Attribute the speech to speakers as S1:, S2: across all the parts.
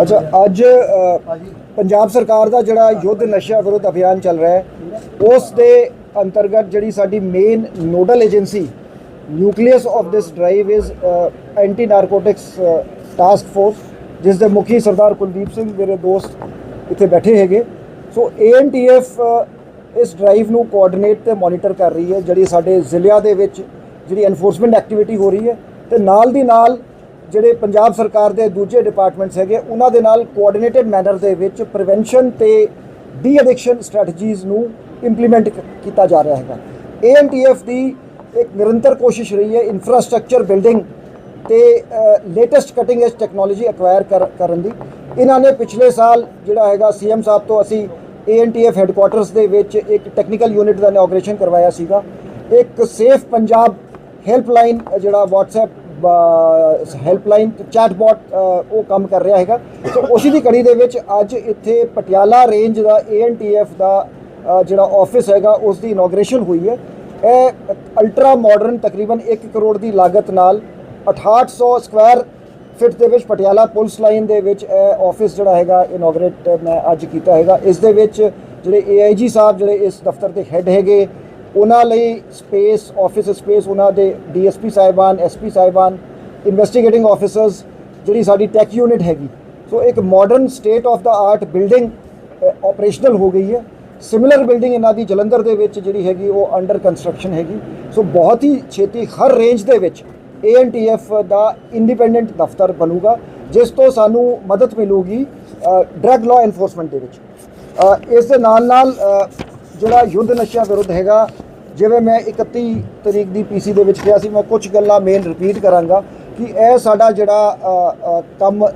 S1: ਅੱਛਾ, ਅੱਜ ਪੰਜਾਬ ਸਰਕਾਰ ਦਾ ਜਿਹੜਾ ਯੁੱਧ ਨਸ਼ਾ ਵਿਰੁੱਧ ਅਭਿਆਨ ਚੱਲ ਰਿਹਾ ਹੈ, ਉਸ ਦੇ ਅੰਤਰਗਤ ਜਿਹੜੀ ਸਾਡੀ main nodal agency nucleus of this drive is anti narcotics task force ਜਿਸ ਦੇ ਮੁਖੀ ਸਰਦਾਰ ਕੁਲਦੀਪ ਸਿੰਘ, ਮੇਰੇ ਦੋਸਤ ਇੱਥੇ ਬੈਠੇ ਹੈਗੇ। ਸੋ ਏਐਨਟੀਐਫ ਇਸ ਡਰਾਈਵ ਨੂੰ ਕੋਆਰਡੀਨੇਟ ਤੇ ਮੋਨੀਟਰ ਕਰ ਰਹੀ ਹੈ, ਜਿਹੜੀ ਸਾਡੇ ਜ਼ਿਲ੍ਹਿਆਂ ਦੇ ਵਿੱਚ ਜਿਹੜੀ ਐਨਫੋਰਸਮੈਂਟ ਐਕਟੀਵਿਟੀ ਹੋ ਰਹੀ ਹੈ, ਤੇ ਨਾਲ ਦੀ ਨਾਲ ਜਿਹੜੇ ਪੰਜਾਬ ਸਰਕਾਰ ਦੇ ਦੂਜੇ ਡਿਪਾਰਟਮੈਂਟਸ ਹੈਗੇ, ਉਹਨਾਂ ਦੇ ਨਾਲ ਕੋਆਰਡੀਨੇਟਡ ਮੈਨਰ ਦੇ ਵਿੱਚ ਪ੍ਰੀਵੈਂਸ਼ਨ ਤੇ ਡੀ ਐਡਿਕਸ਼ਨ ਸਟ੍ਰੈਟਜੀਜ਼ ਨੂੰ ਇੰਪਲੀਮੈਂਟ ਕੀਤਾ ਜਾ ਰਿਹਾ ਹੈਗਾ। ਏਐਨਟੀਐਫ ਦੀ ਇੱਕ ਨਿਰੰਤਰ ਕੋਸ਼ਿਸ਼ ਰਹੀ ਹੈ ਇਨਫਰਾਸਟ੍ਰਕਚਰ ਬਿਲਡਿੰਗ ਤੇ latest cutting edge technology acquire ਕਰਨ ਦੀ। ਇਹਨਾਂ ਨੇ ਪਿਛਲੇ ਸਾਲ ਜਿਹੜਾ ਹੈਗਾ ਸੀਐਮ ਸਾਹਿਬ ਤੋਂ ਅਸੀਂ ਏਐਨਟੀਐਫ ਹੈੱਡਕੁਆਟਰਸ ਦੇ ਵਿੱਚ ਇੱਕ ਟੈਕਨੀਕਲ ਯੂਨਿਟ ਦਾ ਇਨੋਗ੍ਰੇਸ਼ਨ ਕਰਵਾਇਆ ਸੀਗਾ। ਇੱਕ ਸੇਫ ਪੰਜਾਬ ਹੈਲਪਲਾਈਨ ਜਿਹੜਾ WhatsApp ਹੈਲਪਲਾਈਨ ਚੈਟਬੋਟ ਉਹ ਕੰਮ ਕਰ ਰਿਹਾ ਹੈਗਾ। ਸੋ ਉਸੇ ਦੀ ਕੜੀ ਦੇ ਵਿੱਚ ਅੱਜ ਇੱਥੇ ਪਟਿਆਲਾ ਰੇਂਜ ਦਾ ਏਐਨਟੀਐਫ ਦਾ ਜਿਹੜਾ ਆਫਿਸ ਹੈਗਾ, ਉਸ ਦੀ ਇਨੋਗ੍ਰੇਸ਼ਨ ਹੋਈ ਹੈ। ਇਹ ਅਲਟਰਾ ਮਾਡਰਨ ਤਕਰੀਬਨ 1 ਕਰੋੜ ਦੀ ਲਾਗਤ ਨਾਲ 6800 ਸਕੁਆਇਰ ਫਿਟ ਦੇ ਵਿੱਚ ਪਟਿਆਲਾ ਪੁਲਿਸ ਲਾਈਨ ਦੇ ਵਿੱਚ ਇਹ ਆਫਿਸ ਜਿਹੜਾ ਹੈਗਾ ਇਨੋਗ੍ਰੇਟ ਮੈਂ ਅੱਜ ਕੀਤਾ ਹੈਗਾ। ਇਸ ਦੇ ਵਿੱਚ ਜਿਹੜੇ ਏਆਈਜੀ ਸਾਹਿਬ ਜਿਹੜੇ ਇਸ ਦਫ਼ਤਰ ਦੇ ਹੈੱਡ ਹੈਗੇ ਉਹਨਾਂ ਲਈ ਸਪੇਸ ਆਫਿਸ ਸਪੇਸ ਉਹਨਾਂ ਦੇ ਡੀਐਸਪੀ ਸਾਹਿਬਾਨ ਐਸਪੀ ਸਾਹਿਬਾਨ ਇਨਵੈਸਟੀਗੇਟਿੰਗ ਆਫੀਸਰਸ ਜਿਹੜੀ ਸਾਡੀ ਟੈਕ ਯੂਨਿਟ ਹੈਗੀ। ਸੋ ਇੱਕ modern state of the art building operational ਹੋ ਗਈ ਹੈ। ਸਿਮਿਲਰ ਬਿਲਡਿੰਗ ਇਹਨਾਂ ਦੀ ਜਲੰਧਰ ਦੇ ਵਿੱਚ ਜਿਹੜੀ ਹੈਗੀ ਉਹ ਅੰਡਰ ਕੰਸਟਰਕਸ਼ਨ ਹੈਗੀ। ਸੋ ਬਹੁਤ ਹੀ ਛੇਤੀ ਹਰ ਰੇਂਜ ਦੇ ਵਿੱਚ ਏਐਨਟੀਐਫ ਦਾ ਇੰਡੀਪੈਂਡੈਂਟ ਦਫ਼ਤਰ ਬਣੂਗਾ, ਜਿਸ ਤੋਂ ਸਾਨੂੰ ਮਦਦ ਮਿਲੂਗੀ ਡਰੱਗ ਲਾਅ ਐਨਫੋਰਸਮੈਂਟ ਦੇ ਵਿੱਚ। ਇਸ ਦੇ ਨਾਲ ਨਾਲ ਜਿਹੜਾ ਯੁੱਧ ਨਸ਼ਿਆਂ ਵਿਰੁੱਧ ਹੈਗਾ ਜਿਵੇਂ ਮੈਂ 31 ਤਰੀਕ ਦੀ ਪੀਸੀ ਦੇ ਵਿੱਚ ਕਿਹਾ ਸੀ, ਮੈਂ ਕੁਝ ਗੱਲਾਂ ਮੇਨ ਰਿਪੀਟ ਕਰਾਂਗਾ ਕਿ ਇਹ ਸਾਡਾ ਜਿਹੜਾ ਕੰਮ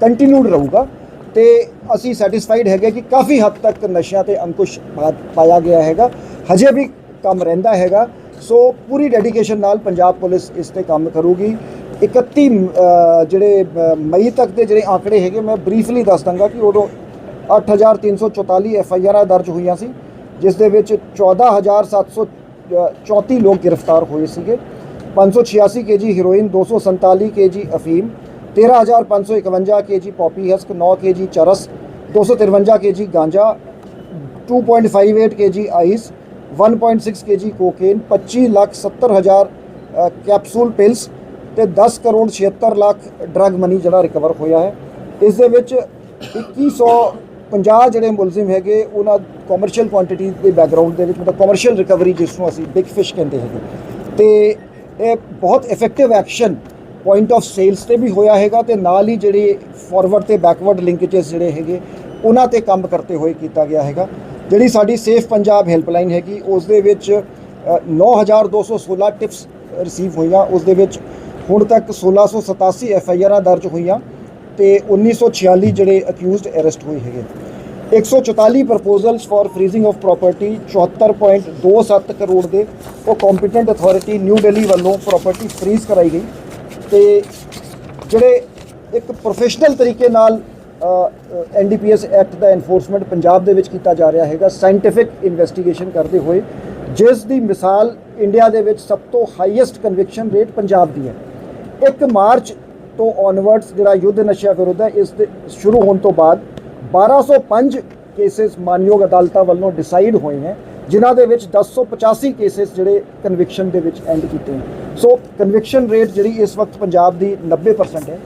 S1: ਕੰਟੀਨਿਊਡ ਰਹੂਗਾ ਤੇ ਅਸੀਂ ਸੈਟੀਸਫਾਈਡ ਹੈਗੇ ਕਿ ਕਾਫੀ ਹੱਦ ਤੱਕ ਨਸ਼ਿਆਂ ਤੇ ਅੰਕੁਸ਼ ਪਾ- ਪਾਇਆ ਗਿਆ ਹੈਗਾ, ਹਜੇ ਵੀ ਕੰਮ ਰਹਿੰਦਾ ਹੈਗਾ, ਸੋ ਪੂਰੀ ਡੈਡੀਕੇਸ਼ਨ ਨਾਲ ਪੰਜਾਬ ਪੁਲਿਸ ਇਸ ਤੇ ਕੰਮ ਕਰੂਗੀ। 31 ਜਿਹੜੇ ਮਈ ਤੱਕ ਦੇ ਜਿਹੜੇ ਆંકੜੇ ਹੈਗੇ, ਮੈਂ ਬਰੀਫਲੀ ਦੱਸ ਦਾਂਗਾ ਕਿ ਉਦੋਂ 8344 ਐਫ ਆਈ ਆਰਾਂ ਦਰਜ ਹੋਈਆਂ ਸੀ। ਜਿਸ ਦੇ ਵਿੱਚ 14734 ਲੋਕ ਗ੍ਰਿਫਤਾਰ ਹੋਏ ਸੀਗੇ। 586 ਕੇਜੀ ਹੈਰੋਇਨ 247 ਕੇਜੀ ਅਫੀਮ 13551 ਕੇਜੀ ਪੌਪੀ ਹਸਕ 9 ਕੇਜੀ ਚਰਸ 253 ਕੇਜੀ ਗਾਂਜਾ 2.58 KG ice 1.6 KG cocaine 25 lakh 70 ਹਜ਼ਾਰ ਕੈਪਸੂਲ ਪਿਲਸ ਤੇ 10 ਕਰੋੜ 76 ਲੱਖ ਡਰੱਗ ਮਨੀ ਜਿਹੜਾ ਰਿਕਵਰ ਹੋਇਆ ਹੈ। ਇਸ ਦੇ ਵਿੱਚ 2150 ਜਿਹੜੇ ਮੁਲਜ਼ਮ ਹੈਗੇ ਉਹਨਾਂ ਕਮਰਸ਼ੀਅਲ ਕੁਆਂਟੀਟੀ ਦੇ ਬੈਕਗ੍ਰਾਉਂਡ ਦੇ ਵਿੱਚ ਮਤਲਬ ਕਮਰਸ਼ੀਅਲ ਰਿਕਵਰੀ ਜਿਸ ਨੂੰ ਅਸੀਂ ਬਿਗ ਫਿਸ਼ ਕਹਿੰਦੇ ਹੈਗੇ। ਤੇ ਇਹ ਬਹੁਤ effective action point of sales ਤੇ ਵੀ ਹੋਇਆ ਹੈਗਾ ਤੇ ਨਾਲ ਹੀ ਜਿਹੜੇ ਫਾਰਵਰਡ ਤੇ ਬੈਕਵਰਡ ਲਿੰਕੇजेस ਜਿਹੜੇ ਹੈਗੇ ਉਹਨਾਂ ਤੇ ਕੰਮ ਕਰਤੇ ਹੋਏ ਕੀਤਾ ਗਿਆ ਹੈਗਾ। ਜਿਹੜੀ ਸਾਡੀ ਸੇਫ ਪੰਜਾਬ ਹੈਲਪਲਾਈਨ ਹੈਗੀ ਉਸ ਦੇ ਵਿੱਚ ਅ, 9216 ਟਿਪਸ ਰਿਸੀਵ ਹੋਈਆਂ। ਉਸ ਦੇ ਵਿੱਚ ਹੁਣ ਤੱਕ 1687 ਐਫ ਆਈ ਆਰਾਂ ਦਰਜ ਹੋਈਆਂ। ਤੇ 1946 ਜਿਹੜੇ ਅਕਿਊਜ਼ਡ ਅਰੈਸਟ ਹੋਏ ਹੈਗੇ। 144 proposals for freezing of property 74.27 crore ਦੇ, ਉਹ ਕੰਪੀਟੈਂਟ ਅਥਾਰਟੀ ਨਿਊ ਦਿੱਲੀ ਵੱਲੋਂ ਪ੍ਰਾਪਰਟੀ ਫਰੀਜ਼ ਕਰਾਈ ਗਈ। ਤੇ ਜਿਹੜੇ ਇੱਕ ਪ੍ਰੋਫੈਸ਼ਨਲ ਤਰੀਕੇ ਨਾਲ ਐਨਡੀਪੀਐਸ ਐਕਟ ਦਾ ਐਨਫੋਰਸਮੈਂਟ ਪੰਜਾਬ ਦੇ ਵਿੱਚ ਕੀਤਾ ਜਾ ਰਿਹਾ ਹੈਗਾ ਸਾਇੰਟੀਫਿਕ ਇਨਵੈਸਟੀਗੇਸ਼ਨ ਕਰਦੇ ਹੋਏ, ਜਿਸ ਦੀ ਮਿਸਾਲ ਇੰਡੀਆ ਦੇ ਵਿੱਚ ਸਭ ਤੋਂ ਹਾਈਐਸਟ ਕਨਵਿਕਸ਼ਨ ਰੇਟ ਪੰਜਾਬ ਦੀ ਹੈ। 1 ਮਾਰਚ ਤੋਂ ਔਨਵਰਡਸ ਜਿਹੜਾ ਯੁੱਧ ਨਸ਼ਾ ਵਿਰੁੱਧ ਹੈ, ਇਸ ਦੇ ਸ਼ੁਰੂ ਹੋਣ ਤੋਂ ਬਾਅਦ 1205 ਕੇਸਿਸ ਮਾਨਯੋਗ ਅਦਾਲਤਾਂ ਵੱਲੋਂ ਡਿਸਾਈਡ ਹੋਏ ਹੈ, ਜਿਨ੍ਹਾਂ ਦੇ ਵਿੱਚ 1085 ਕੇਸਿਸ ਜਿਹੜੇ ਕਨਵਿਕਸ਼ਨ ਦੇ ਵਿੱਚ ਐਂਡ ਕੀਤੇ ਨੇ। ਸੋ ਕਨਵਿਕਸ਼ਨ ਰੇਟ ਜਿਹੜੀ ਇਸ ਵਕਤ ਪੰਜਾਬ ਦੀ 90% ਹੈ।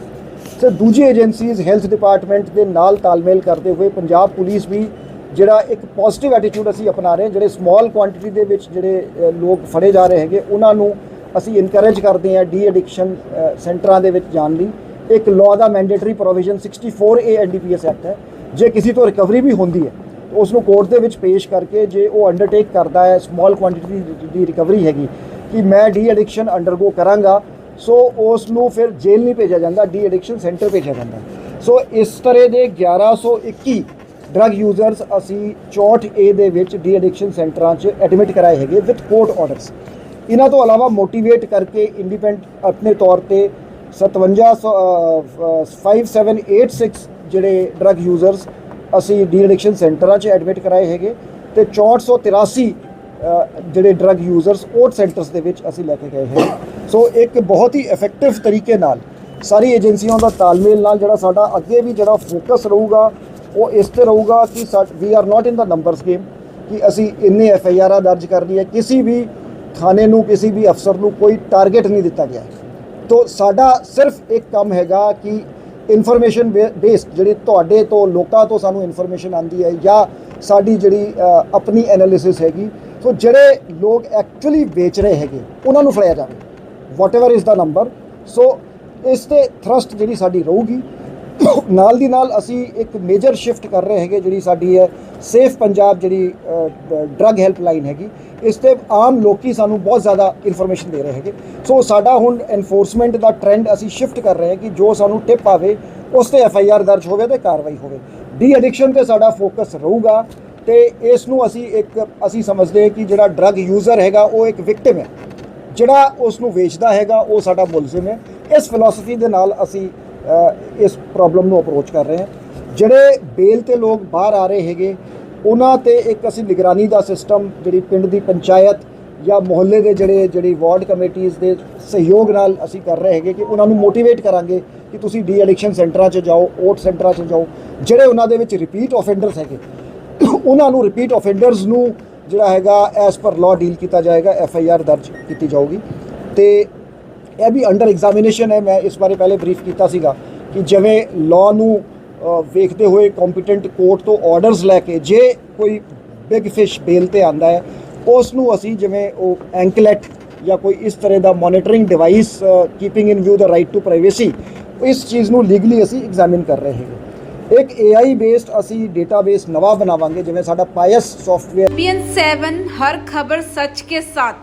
S1: ਸੋ ਦੂਜੀ ਏਜੰਸੀਜ਼ ਹੈਲਥ ਡਿਪਾਰਟਮੈਂਟ ਦੇ ਨਾਲ ਤਾਲਮੇਲ ਕਰਦੇ ਹੋਏ ਪੰਜਾਬ ਪੁਲਿਸ ਵੀ ਜਿਹੜਾ ਇੱਕ ਪੋਜ਼ਿਟਿਵ ਐਟੀਟਿਊਡ ਅਸੀਂ ਅਪਣਾ ਰਹੇ ਹਾਂ, ਜਿਹੜੇ ਸਮਾਲ ਕੁਆਂਟੀਟੀ ਦੇ ਵਿੱਚ ਜਿਹੜੇ ਲੋਕ ਫੜੇ ਜਾ ਰਹੇ ਹੈਗੇ, ਉਹਨਾਂ ਨੂੰ ਅਸੀਂ ਇਨਕਰੇਜ ਕਰਦੇ ਹਾਂ ਡੀ ਐਡਿਕਸ਼ਨ ਸੈਂਟਰਾਂ ਦੇ ਵਿੱਚ ਜਾਣ ਲਈ। ਇੱਕ law the mandatory provision 64 A NDPS act ਹੈ। ਜੇ ਕਿਸੇ ਤੋਂ ਰਿਕਵਰੀ ਵੀ ਹੁੰਦੀ ਹੈ, ਤਾਂ ਉਸ ਨੂੰ ਕੋਰਟ ਦੇ ਵਿੱਚ ਪੇਸ਼ ਕਰਕੇ ਜੇ ਉਹ ਅੰਡਰਟੇਕ ਕਰਦਾ ਹੈ ਸਮਾਲ ਕੁਆਂਟੀਟੀ ਦੀ ਰਿਕਵਰੀ ਹੈਗੀ, ਕਿ ਮੈਂ ਡੀ ਐਡਿਕਸ਼ਨ ਅੰਡਰਗੋ ਕਰਾਂਗਾ, ਸੋ ਉਸ ਨੂੰ ਫਿਰ ਜੇਲ੍ਹ ਨਹੀਂ ਭੇਜਿਆ ਜਾਂਦਾ ਡੀ ਐਡਿਕਸ਼ਨ ਸੈਂਟਰ ਭੇਜਿਆ ਜਾਂਦਾ। ਸੋ ਇਸ ਤਰ੍ਹਾਂ ਦੇ 1121 ਡਰੱਗ ਯੂਜ਼ਰਸ ਅਸੀਂ 64 ਏ ਦੇ ਵਿੱਚ ਡੀ ਐਡਿਕਸ਼ਨ ਸੈਂਟਰਾਂ 'ਚ ਐਡਮਿਟ ਕਰਾਏ ਹੈਗੇ ਵਿਦ ਕੋਰਟ ਆਰਡਰਸ ਇਹਨਾਂ ਤੋਂ ਇਲਾਵਾ ਮੋਟੀਵੇਟ ਕਰਕੇ ਇੰਡੀਪੈਂਡ ਆਪਣੇ ਤੌਰ ਤੇ 57 5786 ਜਿਹੜੇ ਡਰੱਗ ਯੂਜ਼ਰਸ ਅਸੀਂ ਡੀ ਐਡਿਕਸ਼ਨ ਸੈਂਟਰਾਂ 'ਚ ਐਡਮਿਟ ਕਰਾਏ ਹੈਗੇ ਤੇ 6483 ਅ, ਜਿਹੜੇ ਡਰੱਗ ਯੂਜ਼ਰਸ ਓਟ ਸੈਂਟਰਸ ਦੇ ਵਿੱਚ ਅਸੀਂ ਲੈ ਕੇ ਗਏ ਹਾਂ ਸੋ ਇੱਕ ਬਹੁਤ ਹੀ ਇਫੈਕਟਿਵ ਤਰੀਕੇ ਨਾਲ ਸਾਰੀ ਏਜੰਸੀਆਂ ਦਾ ਤਾਲਮੇਲ ਨਾਲ ਜਿਹੜਾ ਸਾਡਾ ਅੱਗੇ ਵੀ ਜਿਹੜਾ ਫੋਕਸ ਰਹੂਗਾ ਉਹ ਇਸ ਤੇ ਰਹੂਗਾ ਕਿ we are not in the numbers game ਕਿ ਅਸੀਂ ਇੰਨੇ ਐਫ ਆਈ ਆਰਾਂ ਦਰਜ ਕਰਨੀ ਹੈ ਕਿਸੇ ਵੀ ਥਾਣੇ ਨੂੰ, ਕਿਸੇ ਵੀ ਅਫਸਰ ਨੂੰ ਕੋਈ ਟਾਰਗੇਟ ਨਹੀਂ ਦਿੱਤਾ ਗਿਆ। ਹੈ ਸਾਡਾ ਸਿਰਫ ਇੱਕ ਕੰਮ ਹੈਗਾ ਕਿ ਇਨਫੋਰਮੇਸ਼ਨ ਬੇਸਡ ਜਿਹੜੀ ਤੁਹਾਡੇ ਤੋਂ, ਲੋਕਾਂ ਤੋਂ ਸਾਨੂੰ ਇਨਫੋਰਮੇਸ਼ਨ ਆਂਦੀ ਹੈ ਜਾਂ ਸਾਡੀ ਜਿਹੜੀ ਆਪਣੀ ਐਨਾਲਿਸਿਸ ਹੈਗੀ। ਸੋ ਜਿਹੜੇ ਲੋਕ ਐਕਚੁਅਲੀ ਵੇਚ ਰਹੇ ਹੈਗੇ, ਉਹਨਾਂ ਨੂੰ ਫੜਿਆ ਜਾਵੇ। Whatever is the number so ਇਸ ਤੇ ਥਰਸਟ ਜਿਹੜੀ ਸਾਡੀ ਰਹੂਗੀ। ਨਾਲ ਦੀ ਨਾਲ ਅਸੀਂ ਇੱਕ ਮੇਜਰ ਸ਼ਿਫਟ ਕਰ ਰਹੇ ਹੈਗੇ, ਜਿਹੜੀ ਸਾਡੀ ਹੈ ਸੇਫ ਪੰਜਾਬ ਜਿਹੜੀ ਡਰੱਗ ਹੈਲਪਲਾਈਨ ਹੈਗੀ, ਇਸ ਤੇ ਆਮ ਲੋਕੀ ਸਾਨੂੰ ਬਹੁਤ ਜ਼ਿਆਦਾ ਇਨਫੋਰਮੇਸ਼ਨ ਦੇ ਰਹੇ ਹੈਗੇ। ਸੋ ਸਾਡਾ ਹੁਣ ਐਨਫੋਰਸਮੈਂਟ ਦਾ ਟ੍ਰੈਂਡ ਅਸੀਂ ਸ਼ਿਫਟ ਕਰ ਰਹੇ ਹਾਂ ਕਿ ਜੋ ਸਾਨੂੰ ਟਿਪ ਆਵੇ, ਉਸ ਤੇ ਐਫ ਆਈ ਆਰ ਦਰਜ ਹੋਵੇ ਤੇ ਕਾਰਵਾਈ ਹੋਵੇ। ਡੀ ਐਡਿਕਸ਼ਨ ਤੇ ਸਾਡਾ ਫੋਕਸ ਰਹੂਗਾ ਤੇ ਇਸ ਨੂੰ ਅਸੀਂ ਇੱਕ, ਅਸੀਂ ਸਮਝਦੇ ਹਾਂ ਕਿ ਜਿਹੜਾ ਡਰੱਗ ਯੂਜ਼ਰ ਹੈਗਾ, ਉਹ ਇੱਕ ਵਿਕਟਿਮ ਹੈ। ਜਿਹੜਾ ਉਸ ਨੂੰ ਵੇਚਦਾ ਹੈਗਾ, ਉਹ ਸਾਡਾ ਮੁਲਜ਼ਮ ਹੈ। ਇਸ ਫਿਲਾਸਫੀ ਦੇ ਨਾਲ ਅਸੀਂ ਇਸ ਪ੍ਰੋਬਲਮ ਨੂੰ ਅਪਰੋਚ ਕਰ ਰਹੇ ਹਾਂ। ਜਿਹੜੇ ਬੇਲ ਤੇ ਲੋਕ ਬਾਹਰ ਆ ਰਹੇ ਹੈਗੇ ਉਹਨਾਂ ਤੇ ਇੱਕ ਅਸੀਂ ਨਿਗਰਾਨੀ ਦਾ ਸਿਸਟਮ ਜਿਹੜੀ ਪਿੰਡ ਦੀ ਪੰਚਾਇਤ ਜਾਂ ਮੁਹੱਲੇ ਦੇ ਜਿਹੜੇ, ਜਿਹੜੀ ਵਾਰਡ ਕਮੇਟੀਆਂ ਦੇ ਸਹਿਯੋਗ ਨਾਲ ਅਸੀਂ ਕਰ ਰਹੇ ਹੈਗੇ ਕਿ ਉਹਨਾਂ ਨੂੰ ਮੋਟੀਵੇਟ ਕਰਾਂਗੇ ਕਿ ਤੁਸੀਂ ਡੀ ਐਡਿਕਸ਼ਨ ਸੈਂਟਰਾਂ 'ਚ ਜਾਓ ਓਟ ਸੈਂਟਰਾਂ 'ਚ ਜਾਓ। ਜਿਹੜੇ ਉਹਨਾਂ ਦੇ ਵਿੱਚ ਰਿਪੀਟ ਆਫੈਂਡਰਸ ਹੈਗੇ, ਉਹਨਾਂ ਨੂੰ ਰਿਪੀਟ ਆਫੈਂਡਰਸ ਨੂੰ ਜਿਹੜਾ ਹੈਗਾ ਐਸ ਪਰ ਲਾਅ ਡੀਲ ਕੀਤਾ ਜਾਏਗਾ ਐਫ ਆਈ ਆਰ ਦਰਜ ਕੀਤੀ ਜਾਊਗੀ। ਤੇ ਇਹ ਵੀ ਅੰਡਰ ਐਗਜ਼ਾਮੀਨੇਸ਼ਨ ਹੈ, ਮੈਂ ਇਸ ਬਾਰੇ ਪਹਿਲੇ ਬਰੀਫ ਕੀਤਾ ਸੀਗਾ ਕਿ ਜਿਵੇਂ ਲਾਅ ਨੂੰ ਵੇਖਦੇ ਹੋਏ ਕੰਪੀਟੈਂਟ ਕੋਰਟ ਤੋਂ ਆਰਡਰਸ ਲੈ ਕੇ ਜੇ ਕੋਈ ਬਿਗ ਫਿਸ਼ ਬੇਲ ਤੇ ਆਂਦਾ ਹੈ, ਉਸ ਨੂੰ ਅਸੀਂ ਜਿਵੇਂ ਉਹ ਐਂਕਲੈਟ ਜਾਂ ਕੋਈ ਇਸ ਤਰ੍ਹਾਂ ਦਾ monitoring device keeping in view the right to privacy ਇਸ ਚੀਜ਼ ਨੂੰ ਲੀਗਲੀ ਅਸੀਂ ਐਗਜ਼ਾਮਿਨ ਕਰ ਰਹੇ ਹਾਂ। ਇੱਕ AI ਬੇਸਡ ਅਸੀਂ ਡੇਟਾਬੇਸ ਨਵਾਂ ਬਣਾਵਾਂਗੇ, ਜਿਵੇਂ ਸਾਡਾ ਪਾਇਸ ਸੌਫਟਵੇਅਰ
S2: PN7 ਹਰ ਖਬਰ ਸੱਚ ਕੇ ਸਾਥ